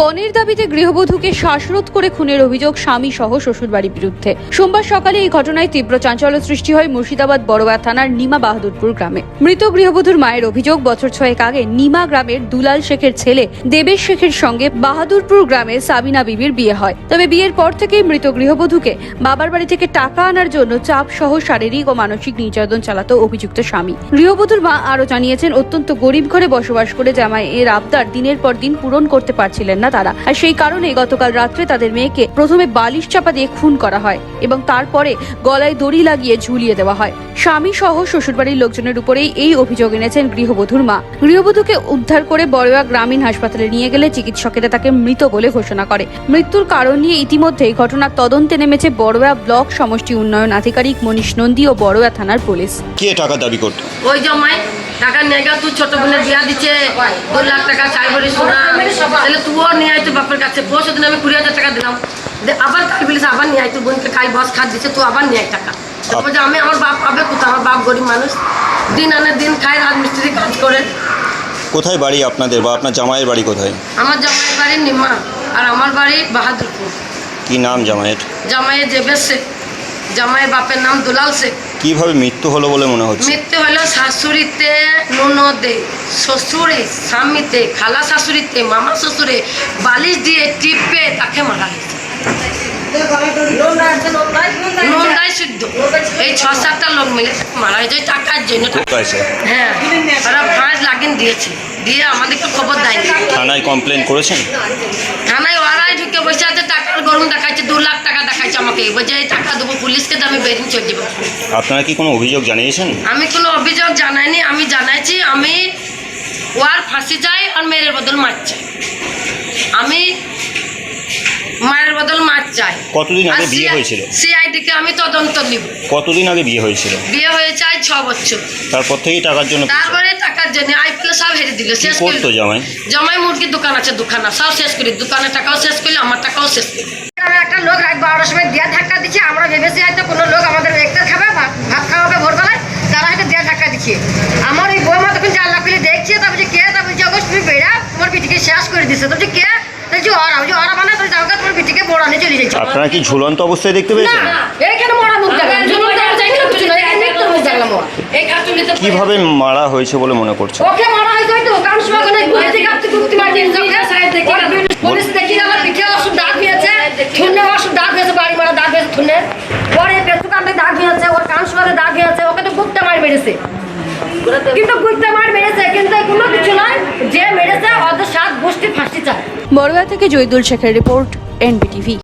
পণের দাবিতে গৃহবধূকে শ্বাসরোধ করে খুনের অভিযোগ স্বামী সহ শ্বশুরবাড়ির বিরুদ্ধে। সোমবার সকালে এই ঘটনায় তীব্র চাঞ্চল্য সৃষ্টি হয় মুর্শিদাবাদ বড়োয়া থানার নিমা বাহাদুরপুর গ্রামে। মৃত গৃহবধূর মায়ের অভিযোগ বছর ছয়েক আগে নিমা গ্রামের দুলাল শেখের ছেলে দেবেশ শেখের সঙ্গে বাহাদুরপুর গ্রামে সাবিনা বিবির বিয়ে হয়। তবে বিয়ের পর থেকেই মৃত গৃহবধূকে বাবার বাড়ি থেকে টাকা আনার জন্য চাপ সহ শারীরিক ও মানসিক নির্যাতন চালাতো অভিযুক্ত স্বামী। গৃহবধূর মা আরও জানিয়েছেন, অত্যন্ত গরিব ঘরে বসবাস করে জামাই এর আবদার দিনের পর দিন পূরণ করতে পারছিলেন না তারা। আর সেই কারণে গতকাল রাত্রে তাদের মেয়েকে প্রথমে বালিশ চাপা দিয়ে খুন করা হয় এবং তারপরে গলায় দড়ি লাগিয়ে ঝুলিয়ে দেওয়া হয়। স্বামী সহ শ্বশুরবাড়ির লোকজনের উপরেই এই অভিযোগ এনেছেন গৃহবধূর মা। গৃহবধূকে উদ্ধার করে বড়োয়া গ্রামীণ হাসপাতালে নিয়ে গেলে চিকিৎসকেরা তাকে মৃত বলে ঘোষণা করে। মৃত্যুর কারণ নিয়ে ইতিমধ্যেই ঘটনার তদন্তে নেমেছে বড়োয়া ব্লক সমষ্টি উন্নয়ন আধিকারিক মনীষ নন্দী ও বড়োয়া থানার পুলিশ। কে টাকা দাবি করতো? ওই জমাই টাকা নিয়ে গেল তুই ছোট বোনের বিয়া দিচ্ছে দু লাখ টাকা ভরি সোনা তাহলে তুইও নিয়ে আয় তোর বাপের কাছে। পরশু দিন আমি কুড়ি হাজার টাকা দিলাম। আবার কাল বলিস আবার নিয়ে আয়। তোর বোনকে খাই বস খাত দিচ্ছে তুই আবার নিয়ে আয় টাকা। তারপর যে আমি আমার বাপ পাবে কোথাও আমার বাপ গরিব মানুষ। দিন আনে দিন খায় রাত মিস্ত্রি কাজ করে। কোথায় বাড়ি আপনাদের বা আপনার জামাইয়ের বাড়ি কোথায়? আমার জামাইয়ের বাড়ি নিমা আর আমার বাড়ি বাহাদুরপুর। কি নাম জামাইয়ের? জামাইয়ের জেবের শেখ জামাইয়ের বাপের নাম দুলাল শেখ। কীভাবে মৃত্যু হলো বলে মনে হচ্ছে? মৃত্যু হলো শাশুড়িতে ননদে শ্বশুরে স্বামীতে খালা শাশুড়িতে মামা শ্বশুরে বালিশ দিয়ে টিপে তাকে মারা হয়েছে। নন্দাই এই ছ সাতটা লোক মিলে মারা হয়েছে। টাকার জন্য হ্যাঁ ওরা ফাঁস লাগিন দিয়েছে। দিয়ে আমাদেরকে খবর দেয়নি থানায় কমপ্লেন করেছেন? থানায় ওরাই ঢুকে বসে আছে টাকার গরম দেখাচ্ছে দু লাখ টাকা দেখাচ্ছে আমাকে। বলছে দেবো তো আমি বেরিয়ে চলে যাব আপনারা কি কোনো অভিযোগ জানিয়েছেন? আমি কোনো অভিযোগ জানাইনি আমি জানাইছি আমি ওয়ার ফাঁসি চাই আর মেয়ের বদল মাছ চাই। আমি মায়ের বদল মাছ চাই। কতদিন আগে বিয়ে হয়েছিল? সিআইডিকে আমি তদন্ত নিব। কতদিন আগে বিয়ে হয়েছিল? বিয়ে হয়েছে আজ ছ বছর। তারপর থেকেই টাকার জন্য তারপরে টাকার জন্য দিল শেষ করে করতো জামাই? জমাই মুরগির দোকান আছে দোকানা সব শেষ করি দোকানের টাকাও শেষ করলি আমার টাকাও শেষ করি। একটা লোক রাত বারোটার সময় দেয়া ধাক্কা দিচ্ছে আমরা ভেবেছি হয়তো কোনো লোক আমাদের খাবে ভাত খাওয়াবে ভোরবেলায় তারা হয়তো দেয়া ধাক্কা দিচ্ছে। আমার ওই বৌমা তখন জানলা খুলে দেখছে তা বলছে কে? তা বলছে অবশ্য তুমি বেড়া তোমার বিটিকে শেষ করে দিচ্ছে তো কে? বলছি ওরা। বলছে ওরা মানে? তুমি যাও তোমার বিটিকে বোড়ানে চলে যাচ্ছে। আপনারা কি ঝুলন্ত অবস্থায় দেখতে পেয়েছেন? এখানে মরা মুখ দেখলাম জুনুন দেওয়া যায় না কিছু নয় এখানে মৃত্যুর মুখ দেখলাম ওর। এই কাতুলিতে কীভাবে মারা হয়েছে বলে মনে করছেন ওকে মারা হয়েছে হয়তো কারণ সময় কোনো ঘুরে থেকে আপনি ঘুরতে মারছেন পুলিশ দেখি আমার পিঠে ওষুধ দাগ হয়েছে থুনে ওষুধ দাগ হয়েছে বাড়ি মারা দাগ হয়েছে থুনে ওর পেটু কান্দে দাগ হয়েছে ওর কান সময় দাগ হয়েছে ওকে তো গুপ্তে মার মেরেছে। কিন্তু গুপ্তে মার মেরেছে কিন্তু কোনো কিছু নয় যে মেরেছে ওদের সাত গোষ্ঠী ফাঁসি চায়। বড়োয়া থেকে জয়দুল শেখের রিপোর্ট এনবিটিভি।